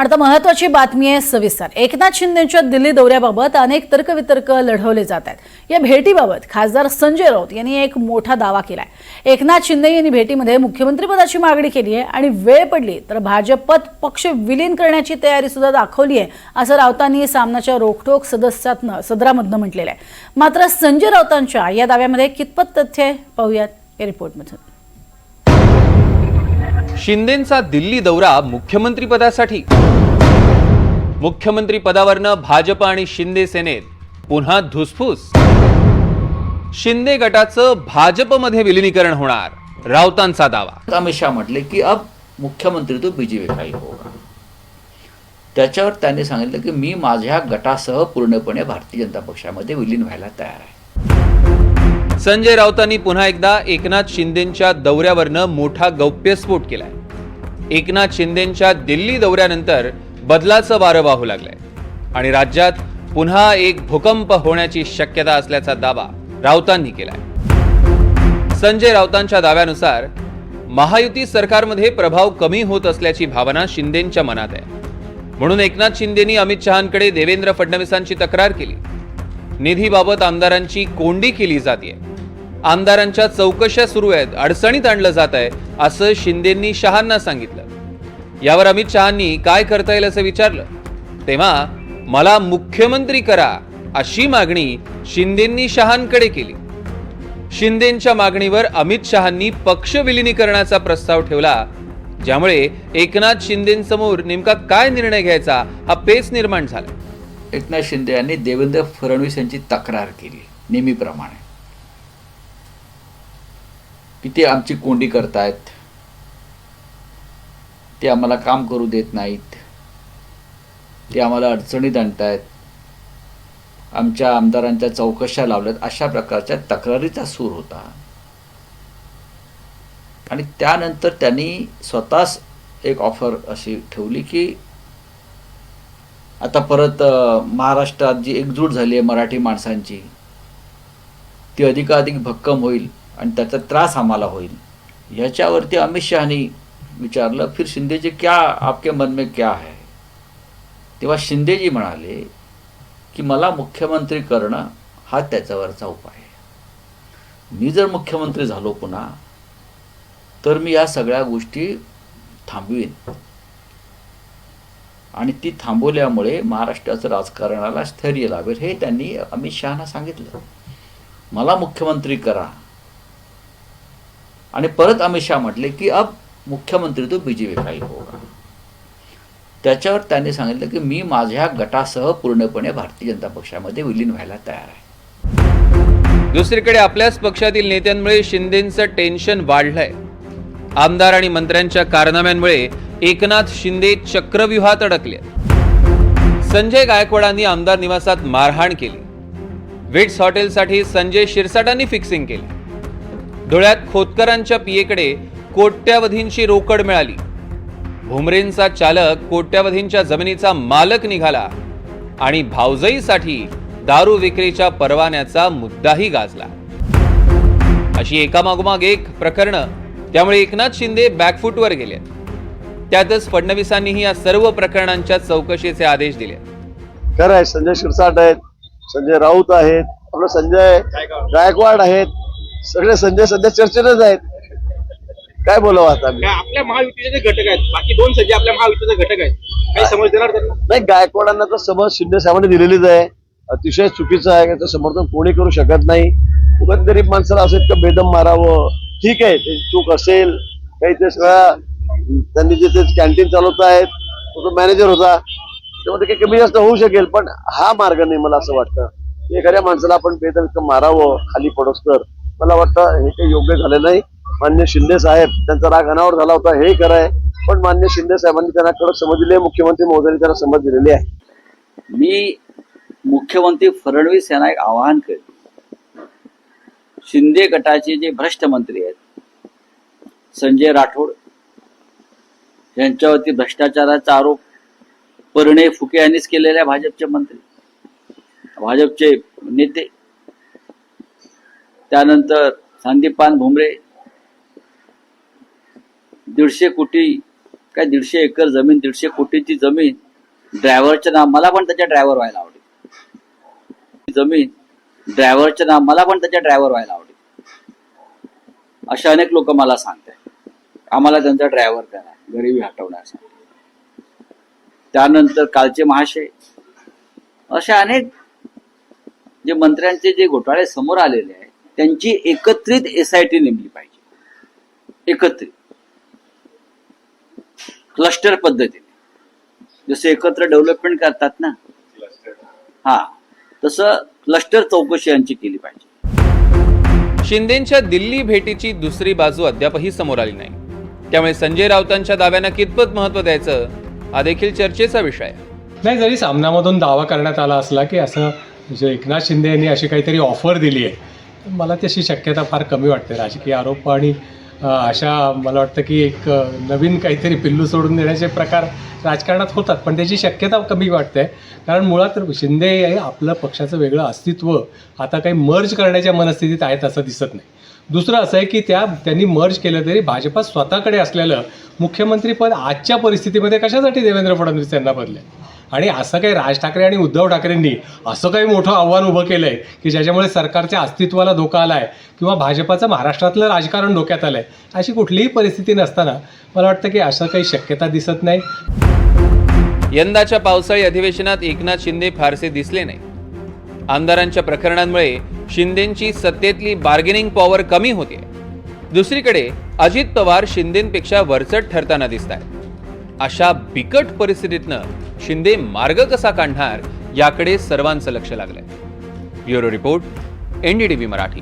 आता महत्वाची बातमी आहे सविस्तर. एकनाथ शिंदेच्या दिल्ली दौऱ्याबाबत अनेक तर्कवितर्क लढवले जात आहेत. या भेटीबाबत खासदार संजय राऊत यांनी एक मोठा दावा केला आहे एकनाथ शिंदे यांनी भेटीमध्ये मुख्यमंत्रीपदाची मागणी केली आहे आणि वेळ पडली तर भाजपत पक्ष विलीन करण्याची तयारी सुद्धा दाखवली आहे असं राऊतांनी सामनाच्या रोखटोक सदस्यातनं सदरामधनं म्हटलेलं आहे. मात्र संजय राऊतांच्या या दाव्यामध्ये कितपत तथ्य आहे पाहूयात या रिपोर्टमधून. शिंदेंचा दिल्ली दौरा मुख्यमंत्रीपदासाठी मुख्यमंत्री पदावरनं भाजप आणि शिंदे सेनेत पुन्हा धुसफूस. शिंदे गटाचं भाजपमध्ये विलिनीकरण होणार राऊतांचा दावा. अमित शाह म्हटले की अब मुख्यमंत्री तो बीजेपी का ही होगा? त्याच्यावर त्यांनी सांगितलं की मी माझ्या गटासह पूर्णपणे भारतीय जनता पक्षामध्ये विलीन व्हायला तयार आहे. संजय राऊतांनी पुन्हा एकदा एकनाथ शिंदेंच्या दौऱ्यावरनं मोठा गौप्यस्फोट केलाय. एकनाथ शिंदेंच्या दिल्ली दौऱ्यानंतर बदलाचं वारं वाहू लागलंय. आणि राज्यात पुन्हा एक भूकंप होण्याची शक्यता असल्याचा दावा राऊतांनी केलाय. संजय राऊतांच्या दाव्यानुसार महायुती सरकारमध्ये प्रभाव कमी होत असल्याची भावना शिंदेंच्या मनात आहे. म्हणून एकनाथ शिंदेनी अमित शहांकडे देवेंद्र फडणवीसांची तक्रार केली. निधीबाबत आमदारांची कोंडी केली जाते आमदारांच्या चौकशा सुरू आहेत अडचणीत आणलं जात आहे असं शिंदेंनी शहांना सांगितलं. यावर अमित शहांनी काय करता येईल असं विचारलं? तेव्हा मला मुख्यमंत्री करा अशी मागणी शिंदेंनी शहांकडे केली. शिंदेंच्या मागणीवर अमित शहांनी पक्ष विलिनीकरणाचा प्रस्ताव ठेवला ज्यामुळे एकनाथ शिंदेंसमोर नेमका काय निर्णय घ्यायचा हा पेच निर्माण झाला. एकनाथ शिंदे यांनी देवेंद्र फडणवीस यांची तक्रार केली नेहमीप्रमाणे. की ते आमची कोंडी करतायत. ते आम्हाला काम करू देत नाहीत. ते आम्हाला अडचणीत आणतायत. आमच्या आमदारांच्या चौकशा लावल्यात. अशा प्रकारच्या तक्रारीचा सूर होता. आणि त्यानंतर त्यांनी स्वतःच एक ऑफर अशी ठेवली की आता परत महाराष्ट्रात जी एकजूट झाली आहे मराठी माणसांची ती अधिकाधिक भक्कम होईल आणि त्याचा त्रास आम्हाला होईल. याच्यावरती अमित शहानी विचारलं फिर शिंदेजी क्या आपके मन में क्या है? तेव्हा शिंदेजी म्हणाले की मला मुख्यमंत्री करणं हा त्याच्यावरचा उपाय आहे. मी जर मुख्यमंत्री झालो पुन्हा तर मी या सगळ्या गोष्टी थांबवीन. आणि ती थांबवल्यामुळे महाराष्ट्राचं राजकारणाला स्थैर्य लावेल हे त्यांनी अमित शहाना सांगितलं. मला मुख्यमंत्री करा. आणि परत अमित शहा म्हटले की अब मुख्यमंत्री तो बी जे पी काही होगा त्याच्यावर त्यांनी सांगितलं की मी माझ्या गटासह पूर्णपणे भारतीय जनता पक्षामध्ये विलीन व्हायला तयार आहे. दुसरीकडे आपल्याच पक्षातील नेत्यांमुळे शिंदेंचं टेन्शन वाढलंय. आमदार आणि मंत्र्यांच्या कारनाम्यांमुळे एकनाथ शिंदे चक्रव्यूहात अडकले. संजय गायकवाडांनी आमदार निवासात मारहाण केली. विट्स हॉटेलसाठी संजय शिरसाटांनी फिक्सिंग केली. धुळ्यात खोतकरांच्या पियेकडे कोट्यावधींची रोकड मिळाली. भुमरेंचा चालक कोट्यावधींच्या जमिनीचा मालक निघाला आणि भावजईसाठी दारू विक्रीच्या परवान्याचा मुद्दाही गाजला. अशी एकामागोमाग एक प्रकरणं त्यामुळे एकनाथ शिंदे बॅकफूटवर गेले. त्यातच फडणवीसांनीही या सर्व प्रकरणांच्या चौकशीचे आदेश दिले. खरं आहे संजय शिरसाट आहेत संजय राऊत आहेत आपलं संजय गायकवाड आहेत सगळे संजय सध्या चर्चेतच आहेत. काय बोलावं आता आपल्या महायुतीचे जे घटक आहेत बाकी दोन सज्जे आपल्या महायुतीचे घटक आहेत काही समज देणार त्यांना? नाही गायकवाडांना तर समज शिंदे साहेबांनी दिलेलीच आहे. अतिशय चुकीचं आहे त्याचं समर्थन कोणी करू शकत नाही. उगाच गरीब माणसाला असं इतकं बेदम मारावं. ठीक आहे ते चूक असेल काही ते सगळं त्यांनी जे ते कॅन्टीन चालवत आहेत तो तो मॅनेजर होता. त्यामध्ये काही कमी जास्त होऊ शकेल पण हा मार्ग नाही मला असं वाटतं. एखाद्या माणसाला आपण बेदम इतकं मारावं खाली पडोस तर. मला वाटतं हे काही योग्य झालं नाही. मान्य शिंदे साहेब त्यांचा राग अनावर झाला होता हे खरं आहे पण मान्य शिंदे साहेबांनी त्यांना कडक समज दिली आहे. मुख्यमंत्री महोदयांनी त्यांना समज दिलेली आहे. मी मुख्यमंत्री फडणवीस यांना एक आवाहन करेन. शिंदे गटाचे जे भ्रष्ट मंत्री आहेत संजय राठोड यांच्यावरती भ्रष्टाचाराचा आरोप परिणय फुके यांनीच केलेले आहे भाजपचे मंत्री. भाजपचे नेते. त्यानंतर संदीपान भुमरे दीडशे कोटी काय दीडशे एकर जमीन दीडशे कोटीची जमीन ड्रायव्हरच्या नाव मला पण त्याच्या ड्रायव्हर व्हायला आवडेल. जमीन ड्रायव्हरच्या नाव मला पण त्याच्या ड्रायव्हर व्हायला आवडेल. असे अनेक लोक मला सांगतात आम्हाला त्यांचा ड्रायव्हर करा गरिबी हटवण्यासाठी. त्यानंतर कालचे महाशय अशा अनेक जे मंत्र्यांचे जे घोटाळे समोर आलेले आहेत त्यांची एकत्रित एस आय टी नेमली पाहिजे. एकत्रित. क्लस्टर पद्धतीने. जसे एकत्र डेव्हलपमेंट करतात ना. हा. तसं क्लस्टर चौकशी यांची केली पाहिजे. शिंदेच्या दिल्ली भेटीची दुसरी बाजू अद्यापही समोर आली नाही. त्यामुळे संजय राऊतांच्या दाव्यांना कितपत महत्त्व द्यायचं हा देखील चर्चेचा विषय आहे. नाही जरी सामनामधून दावा करण्यात आला असला की असं म्हणजे एकनाथ शिंदे यांनी अशी काहीतरी ऑफर दिली आहे मला तशी शक्यता फार कमी वाटते. राजकीय आरोप आणि अशा मला वाटतं की एक नवीन काहीतरी पिल्लू सोडून देण्याचे प्रकार राजकारणात होतात पण त्याची शक्यता कमी वाटते. कारण मुळात शिंदे हे आपलं पक्षाचं वेगळं अस्तित्व आता काही मर्ज करण्याच्या मनस्थितीत आहेत असं दिसत नाही. दुसरं असं आहे की त्या त्यांनी मर्ज केलं तरी भाजपा स्वतःकडे असलेलं मुख्यमंत्रीपद आजच्या परिस्थितीमध्ये कशासाठी देवेंद्र फडणवीस यांना बदले आणि असं काही राज ठाकरे आणि उद्धव ठाकरेंनी असं काही मोठं आव्हान उभं केलं आहे की ज्याच्यामुळे सरकारच्या अस्तित्वाला धोका आला आहे किंवा भाजपाचं महाराष्ट्रातलं राजकारण धोक्यात आलं आहे अशी कुठलीही परिस्थिती नसताना मला वाटतं की असं काही शक्यता दिसत नाही. यंदाच्या पावसाळी अधिवेशनात एकनाथ शिंदे फारसे दिसले नाही आमदारांच्या प्रकरणांमुळे शिंदेची सत्तेतली बार्गेनिंग पॉवर कमी होते दुसरीकडे अजित पवार शिंदेपेक्षा वरचढ ठरताना दिसत आहेत अशा बिकट परिस्थितीतनं शिंदे मार्ग कसा काढणार याकडे सर्वांचं लक्ष लागलंय. Bureau report NDTV Marathi.